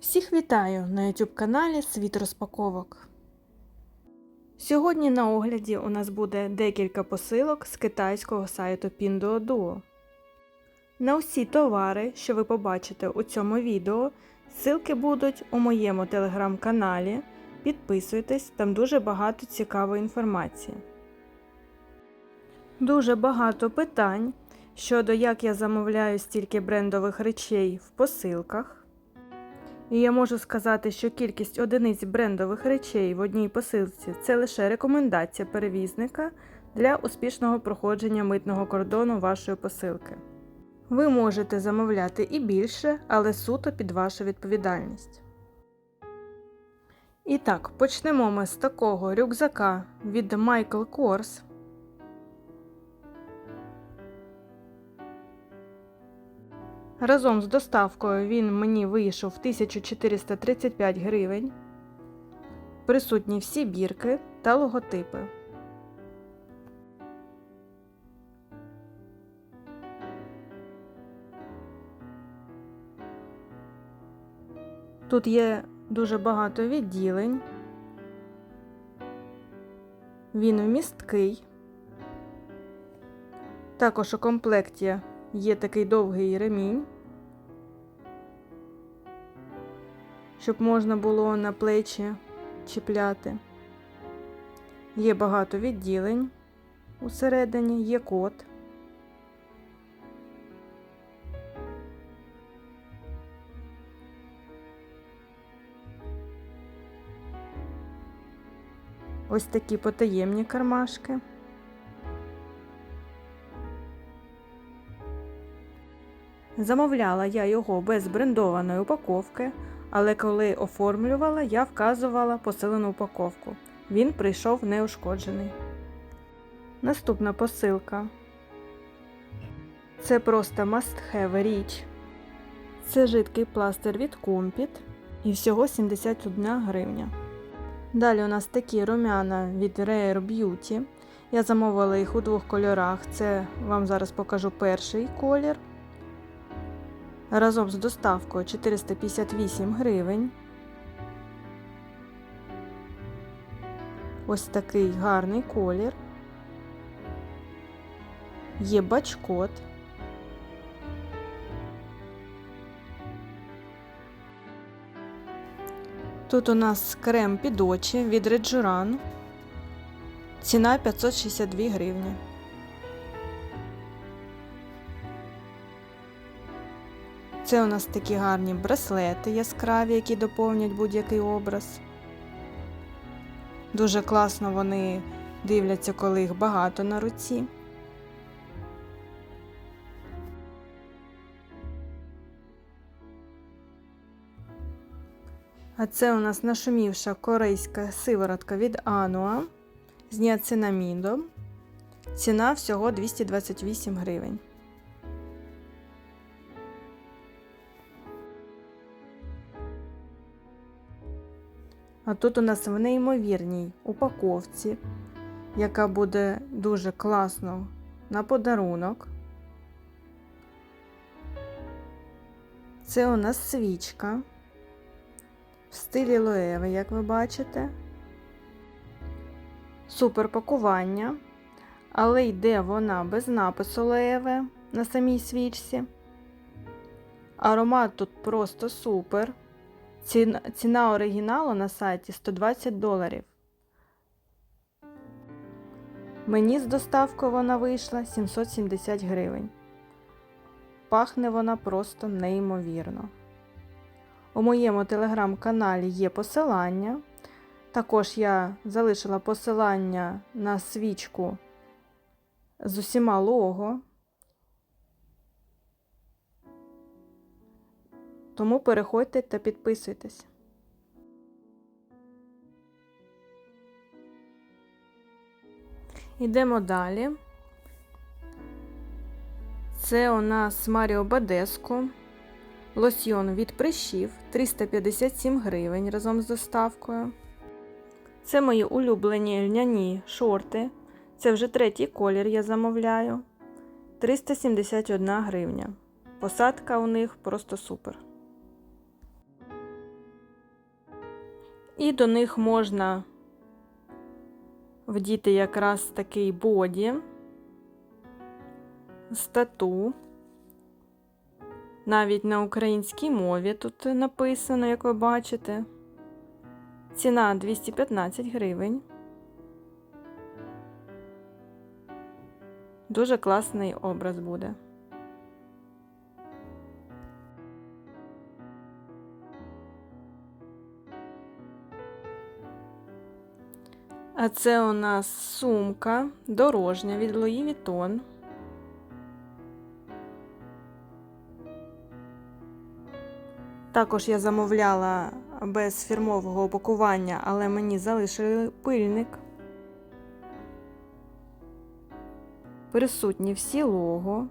Всіх вітаю на YouTube каналі Світ розпаковок. Сьогодні на огляді у нас буде декілька посилок з китайського сайту Pinduoduo. На усі товари, що ви побачите у цьому відео, ссылки будуть у моєму телеграм-каналі. Підписуйтесь, там дуже багато цікавої інформації. Дуже багато питань щодо як я замовляю стільки брендових речей в посилках. І я можу сказати, що кількість одиниць брендових речей в одній посилці це лише рекомендація перевізника для успішного проходження митного кордону вашої посилки. Ви можете замовляти і більше, але суто під вашу відповідальність. І так, почнемо ми з такого рюкзака від Michael Kors. Разом з доставкою він мені вийшов 1435 гривень. Присутні всі бірки та логотипи. Тут є дуже багато відділень. Він вмісткий. Також у комплекті є такий довгий ремінь, щоб можна було на плечі чіпляти. Є багато відділень усередині, є код. Ось такі потаємні кармашки. Замовляла я його без брендованої упаковки, але коли оформлювала, я вказувала посилену упаковку. Він прийшов неушкоджений. Наступна посилка. Це просто must-have річ. Це жидкий пластир від Компіт і всього 71 гривня. Далі у нас такі румяна від Rare Beauty. Я замовила їх у двох кольорах. Це вам зараз покажу перший колір. Разом з доставкою 458 гривень. Ось такий гарний колір. Є бачкод. Тут у нас крем під очі від Rejuran. Ціна 562 гривні. Це у нас такі гарні браслети яскраві, які доповнять будь-який образ. Дуже класно вони дивляться, коли їх багато на руці. А це у нас нашумівша корейська сиворотка від Anua з ніацинамідом. Ціна всього 228 гривень. А тут у нас в неймовірній упаковці, яка буде дуже класно на подарунок. Це у нас свічка в стилі лоеви, як ви бачите. Супер пакування, але йде вона без напису лоеве на самій свічці. Аромат тут просто супер. Ціна, ціна оригіналу на сайті 120 доларів. Мені з доставкою вона вийшла 770 гривень. Пахне вона просто неймовірно. У моєму телеграм-каналі є посилання. Також я залишила посилання на свічку з усіма лого. Тому переходьте та підписуйтесь. Йдемо далі. Це у нас Маріо Бадеско. Лосьйон від прищів 357 гривень разом з доставкою. Це мої улюблені льняні шорти. Це вже третій колір я замовляю. 371 гривня. Посадка у них просто супер. І до них можна вдіти якраз такий боді, стату. Навіть на українській мові тут написано, як ви бачите. Ціна 215 гривень. Дуже класний образ буде. А це у нас сумка дорожня від Louis Vuitton. Також я замовляла без фірмового упакування, але мені залишили пильник. Присутні всі лого,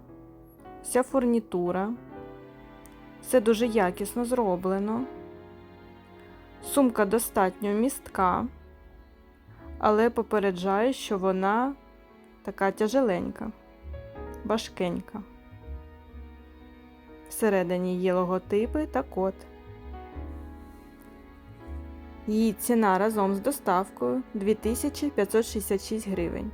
вся фурнітура. Все дуже якісно зроблено. Сумка достатньо містка, але попереджаю, що вона така тяжеленька, важкенька. Всередині є логотипи та код. Її ціна разом з доставкою 2566 гривень.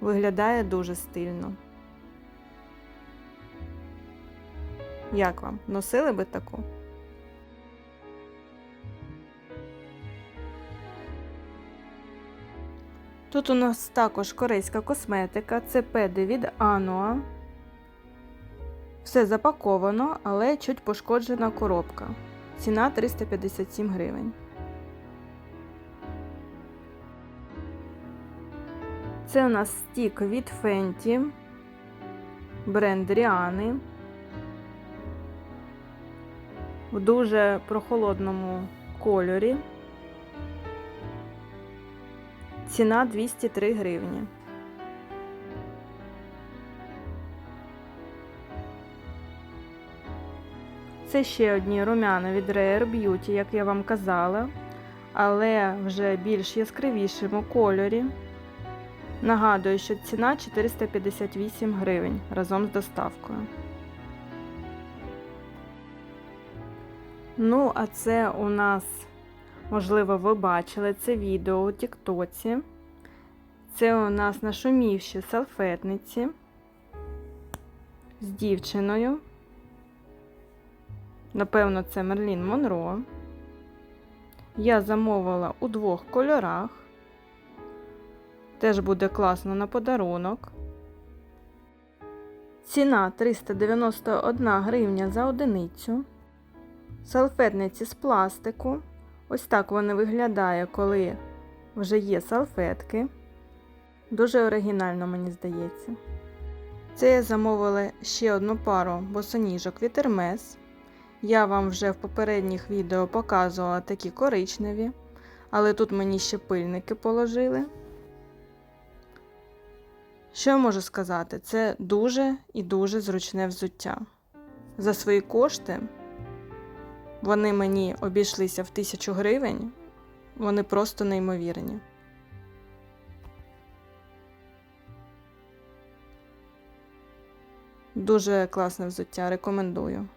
Виглядає дуже стильно. Як вам? Носили би таку? Тут у нас також корейська косметика, це педи від Ануа. Все запаковано, але чуть пошкоджена коробка. Ціна 357 гривень. Це у нас стік від Fenty, бренд Ріани. В дуже прохолодному кольорі. Ціна 203 гривні. Це ще одні румяна від Rare Beauty, як я вам казала, але вже більш яскравішому кольорі. Нагадую, що ціна 458 гривень разом з доставкою. Ну, а це у нас, можливо, ви бачили це відео у Тіктоці. Це у нас нашумівші салфетниці з дівчиною. Напевно, це Мерлін Монро. Я замовила у двох кольорах. Теж буде класно на подарунок. Ціна 391 гривня за одиницю. Салфетниці з пластику. Ось так вони виглядає, коли вже є салфетки. Дуже оригінально, мені здається. Це я замовила ще одну пару босоніжок від Hermes. Я вам вже в попередніх відео показувала такі коричневі, але тут мені ще пильники положили. Що я можу сказати? Це дуже і дуже зручне взуття. За свої кошти вони мені обійшлися в тисячу гривень, вони просто неймовірні. Дуже класне взуття, рекомендую.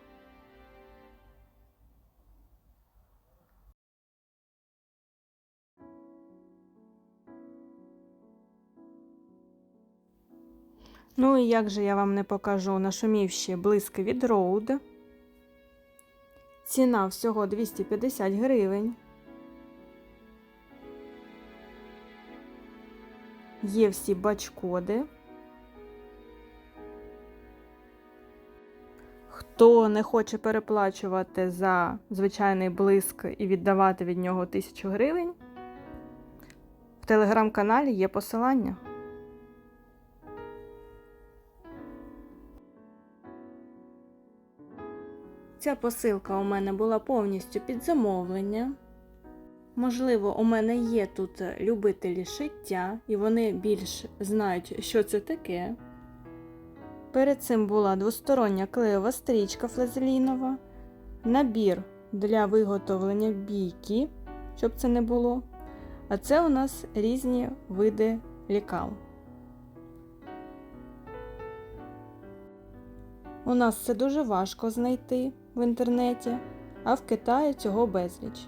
Ну і як же я вам не покажу нашумівші блиски від Road. Ціна всього 250 гривень. Є всі бачкоди. Хто не хоче переплачувати за звичайний блиск і віддавати від нього 1000 гривень, в телеграм-каналі є посилання. Ця посилка у мене була повністю під замовлення. Можливо, у мене є тут любителі шиття, і вони більш знають, що це таке. Перед цим була двостороння клеєва стрічка флазелінова, набір для виготовлення бійки, щоб це не було. А це у нас різні види лікал. У нас це дуже важко знайти в інтернеті, а в Китаї цього безліч.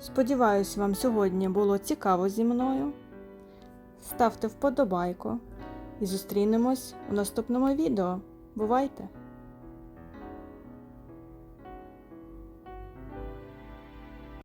Сподіваюсь, вам сьогодні було цікаво зі мною. Ставте вподобайку і зустрінемось у наступному відео. Бувайте!